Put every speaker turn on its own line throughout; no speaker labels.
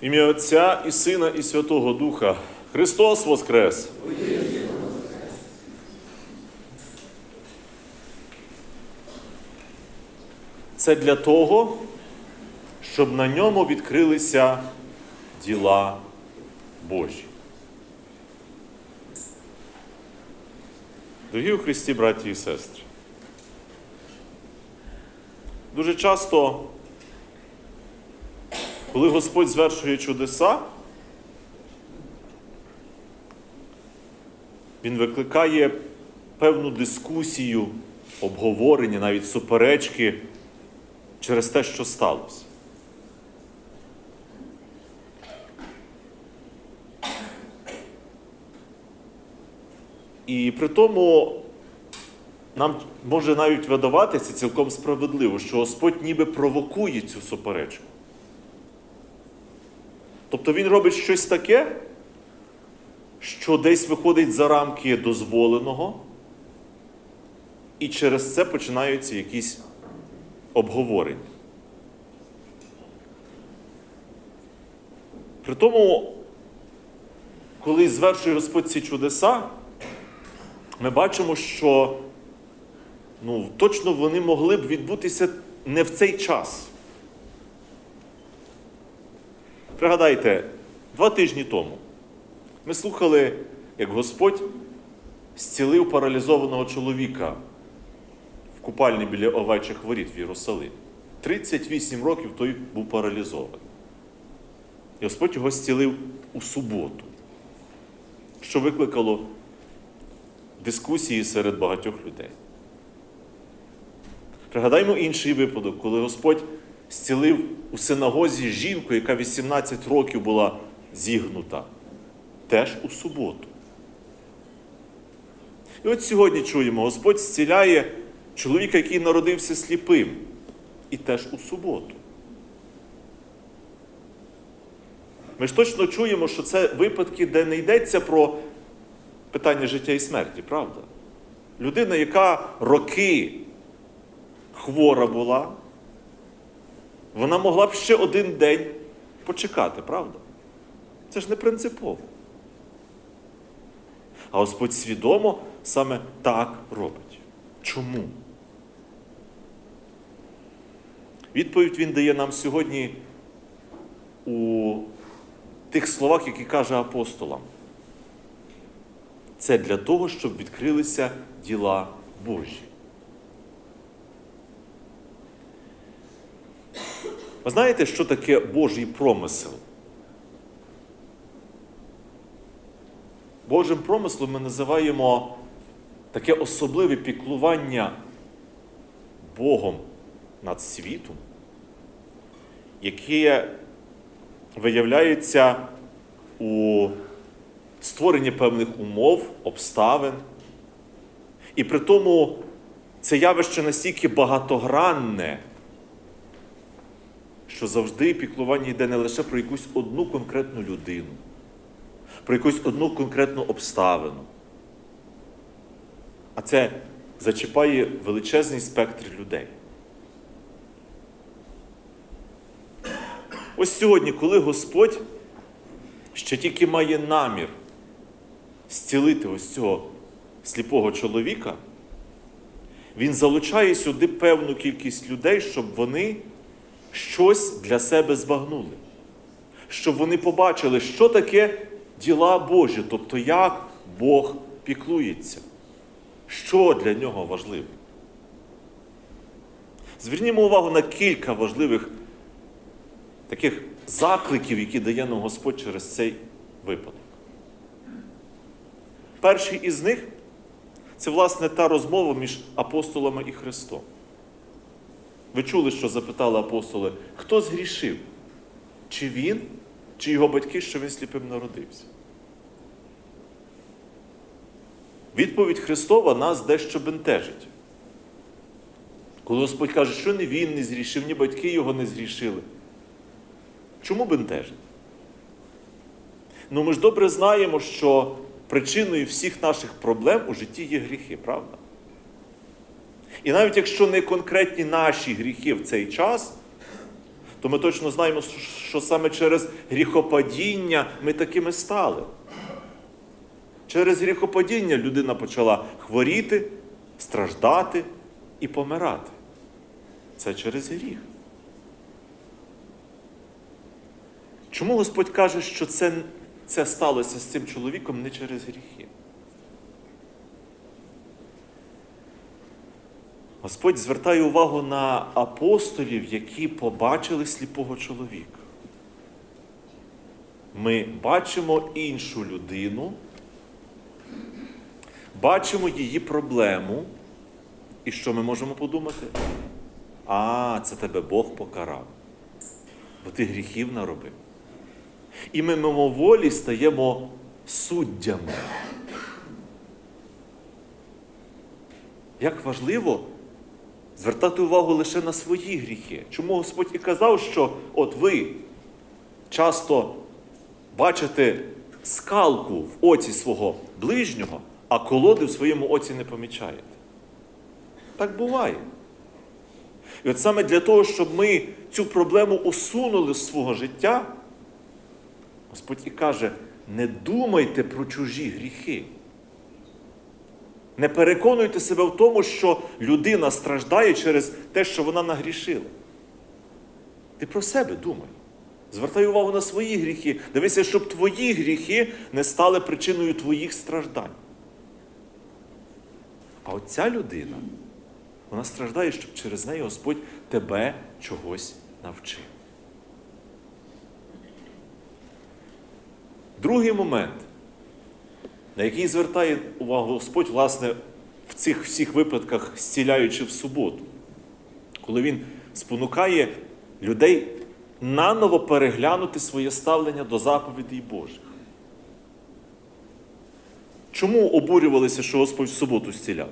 Ім'я Отця і Сина, і Святого Духа. Христос Воскрес! Це для того, щоб на ньому відкрилися діла Божі. Дорогі у Христі, браті і сестри, дуже часто, коли Господь звершує чудеса, Він викликає певну дискусію, обговорення, навіть суперечки через те, що сталося. І при тому нам може навіть видаватися цілком справедливо, що Господь ніби провокує цю суперечку. Тобто Він робить щось таке, що десь виходить за рамки дозволеного, і через це починаються якісь обговорення. При тому, коли звершує Господь ці чудеса, ми бачимо, що ну, точно вони могли б відбутися не в цей час. Пригадайте, два тижні тому ми слухали, як Господь зцілив паралізованого чоловіка в купальні біля овечих воріт в Єрусалимі. 38 років той був паралізований. І Господь його зцілив у суботу, що викликало дискусії серед багатьох людей. Пригадаймо інший випадок, коли Господь зцілив у синагозі жінку, яка 18 років була зігнута, теж у суботу. І от сьогодні чуємо, Господь зціляє чоловіка, який народився сліпим, і теж у суботу. Ми ж точно чуємо, що це випадки, де не йдеться про питання життя і смерті, правда? Людина, яка роки хвора була, вона могла б ще один день почекати, правда? Це ж не принципово. А Господь свідомо саме так робить. Чому? Відповідь Він дає нам сьогодні у тих словах, які каже апостолам. Це для того, щоб відкрилися діла Божі. Ви знаєте, що таке Божий промисел? Божим промислом ми називаємо таке особливе піклування Богом над світом, яке виявляється у створенні певних умов, обставин. І при тому це явище настільки багатогранне, що завжди піклування йде не лише про якусь одну конкретну людину, про якусь одну конкретну обставину. А це зачіпає величезний спектр людей. Ось сьогодні, коли Господь ще тільки має намір зцілити ось цього сліпого чоловіка, він залучає сюди певну кількість людей, щоб вони щось для себе збагнули, щоб вони побачили, що таке діла Божі, тобто як Бог піклується, що для нього важливо. Звернімо увагу на кілька важливих таких закликів, які дає нам Господь через цей випадок. Перший із них це, власне, та розмова між апостолами і Христом. Ви чули, що запитали апостоли, хто згрішив? Чи він, чи його батьки, що він сліпим народився? Відповідь Христова нас дещо бентежить. Коли Господь каже, що не він не згрішив, ні батьки його не згрішили. Чому бентежить? Ну, ми ж добре знаємо, що причиною всіх наших проблем у житті є гріхи, правда? І навіть якщо не конкретні наші гріхи в цей час, то ми точно знаємо, що саме через гріхопадіння ми такими стали. Через гріхопадіння людина почала хворіти, страждати і помирати. Це через гріх. Чому Господь каже, що це, це сталося з цим чоловіком не через гріхи? Господь звертає увагу на апостолів, які побачили сліпого чоловіка. Ми бачимо іншу людину, бачимо її проблему. І що ми можемо подумати? А, це тебе Бог покарав, бо ти гріхів наробив. І ми мимоволі стаємо суддями. Як важливо звертати увагу лише на свої гріхи. Чому Господь і казав, що от ви часто бачите скалку в оці свого ближнього, а колоди в своєму оці не помічаєте. Так буває. І от саме для того, щоб ми цю проблему усунули з свого життя, Господь і каже: не думайте про чужі гріхи. Не переконуйте себе в тому, що людина страждає через те, що вона нагрішила. Ти про себе думай. Звертай увагу на свої гріхи. Дивися, щоб твої гріхи не стали причиною твоїх страждань. А от ця людина, вона страждає, щоб через неї Господь тебе чогось навчив. Другий момент, на який звертає увагу Господь, власне, в цих всіх випадках, зціляючи в суботу, коли Він спонукає людей наново переглянути своє ставлення до заповідей Божих. Чому обурювалися, що Господь в суботу зціляв?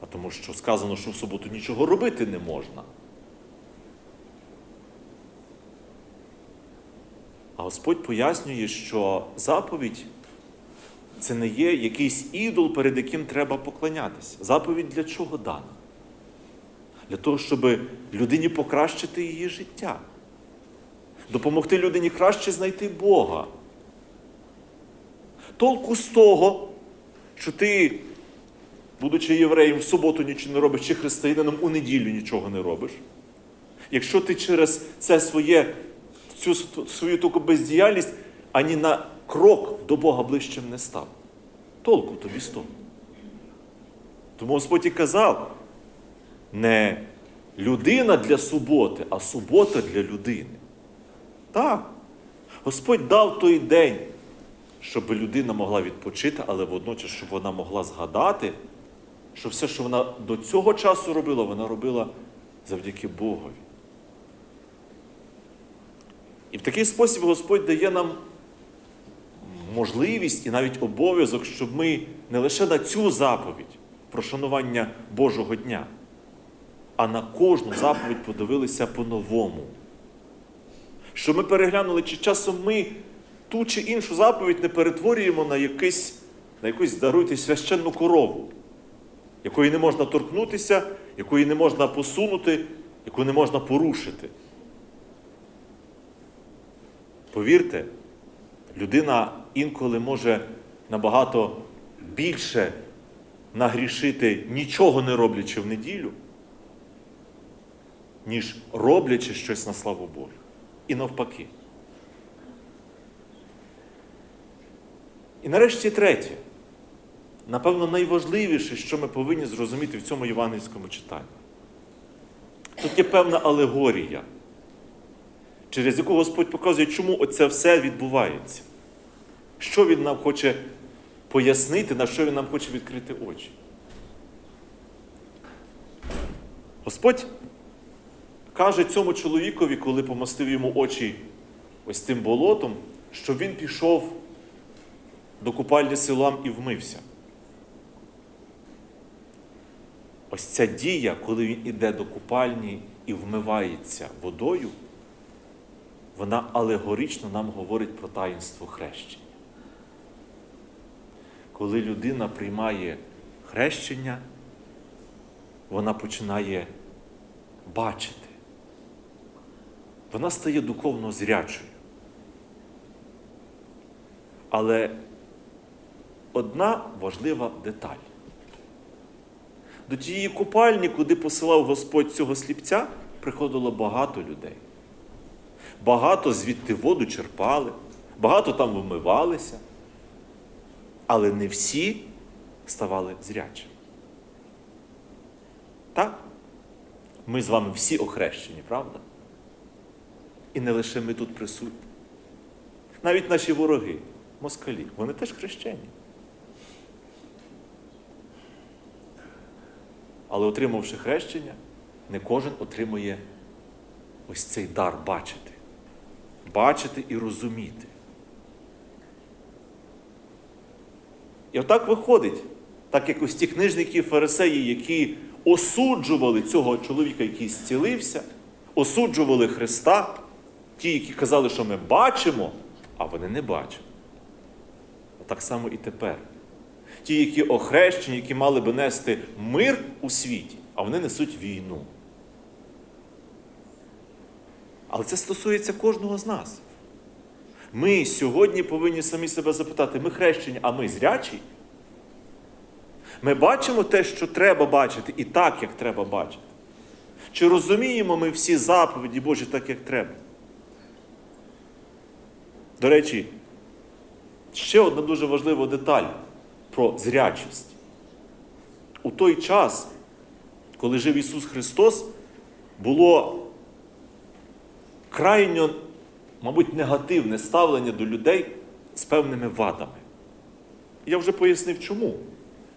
А тому що сказано, що в суботу нічого робити не можна. А Господь пояснює, що заповідь це не є якийсь ідол, перед яким треба поклонятися. Заповідь для чого дана? Для того, щоб людині покращити її життя, допомогти людині краще знайти Бога. Толку з того, що ти, будучи євреєм, в суботу нічого не робиш, чи християнином у неділю нічого не робиш. Якщо ти через це своє, цю свою таку бездіяльність ані на крок до Бога ближчим не став. Толку тобі з того. Тому Господь і казав, не людина для суботи, а субота для людини. Так. Господь дав той день, щоб людина могла відпочити, але водночас, щоб вона могла згадати, що все, що вона до цього часу робила, вона робила завдяки Богові. І в такий спосіб Господь дає нам можливість і навіть обов'язок, щоб ми не лише на цю заповідь про шанування Божого дня, а на кожну заповідь подивилися по-новому. Щоб ми переглянули, чи часом ми ту чи іншу заповідь не перетворюємо на якийсь, на якусь даруйте священну корову, якої не можна торкнутися, якої не можна посунути, яку не можна порушити. Повірте, людина інколи може набагато більше нагрішити, нічого не роблячи в неділю, ніж роблячи щось на славу Божу. І навпаки. І нарешті третє. Напевно, найважливіше, що ми повинні зрозуміти в цьому євангельському читанні. Тут є певна алегорія, через яку Господь показує, чому оце все відбувається. Що Він нам хоче пояснити, на що Він нам хоче відкрити очі. Господь каже цьому чоловікові, коли помостив йому очі ось тим болотом, що він пішов до купальні Силам і вмився. Ось ця дія, коли він іде до купальні і вмивається водою, вона алегорично нам говорить про таїнство хрещення. Коли людина приймає хрещення, вона починає бачити. вона стає духовно зрячою. Але одна важлива деталь. До тієї купальні, куди посилав Господь цього сліпця, приходило багато людей. Багато звідти воду черпали, багато там вимивалися, але не всі ставали зрячими. Так? Ми з вами всі охрещені, правда? І не лише ми тут присутні. Навіть наші вороги, москалі, вони теж хрещені. Але отримавши хрещення, не кожен отримує ось цей дар бачити. Бачити і розуміти. І отак виходить, так як ось ті книжники фарисеї, які осуджували цього чоловіка, який зцілився, осуджували Христа, ті, які казали, що ми бачимо, а вони не бачать. Так само і тепер. Ті, які охрещені, які мали би нести мир у світі, а вони несуть війну. Але це стосується кожного з нас. Ми сьогодні повинні самі себе запитати, ми хрещені, а ми зрячі? Ми бачимо те, що треба бачити, і так, як треба бачити. Чи розуміємо ми всі заповіді Божі так, як треба? До речі, ще одна дуже важлива деталь про зрячість. У той час, коли жив Ісус Христос, було крайньо, мабуть, негативне ставлення до людей з певними вадами. Я вже пояснив, чому.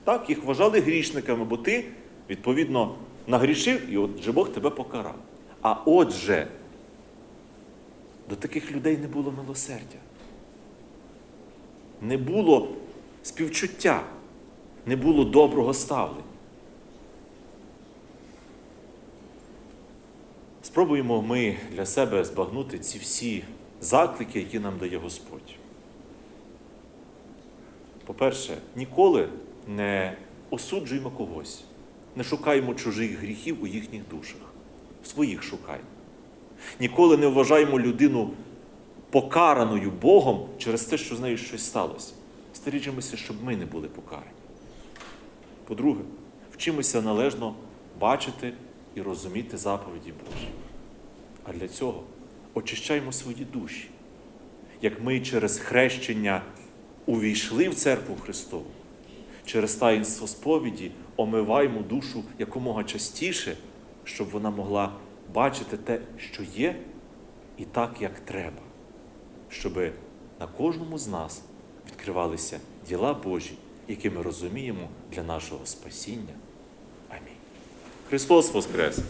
Так, їх вважали грішниками, бо ти, відповідно, нагрішив, і отже Бог тебе покарав. А отже, до таких людей не було милосердя. Не було співчуття, не було доброго ставлення. Спробуємо ми для себе збагнути ці всі заклики, які нам дає Господь. По-перше, ніколи не осуджуємо когось, не шукаємо чужих гріхів у їхніх душах, своїх шукаємо. Ніколи не вважаємо людину покараною Богом через те, що з нею щось сталося. Стеріджимося, щоб ми не були покарані. По-друге, вчимося належно бачити і розуміти заповіді Божі. А для цього очищаємо свої душі, як ми через хрещення увійшли в церкву Христову, через таїнство сповіді омиваємо душу якомога частіше, щоб вона могла бачити те, що є, і так, як треба, щоб на кожному з нас відкривалися діла Божі, які ми розуміємо для нашого спасіння. Христос Воскрес!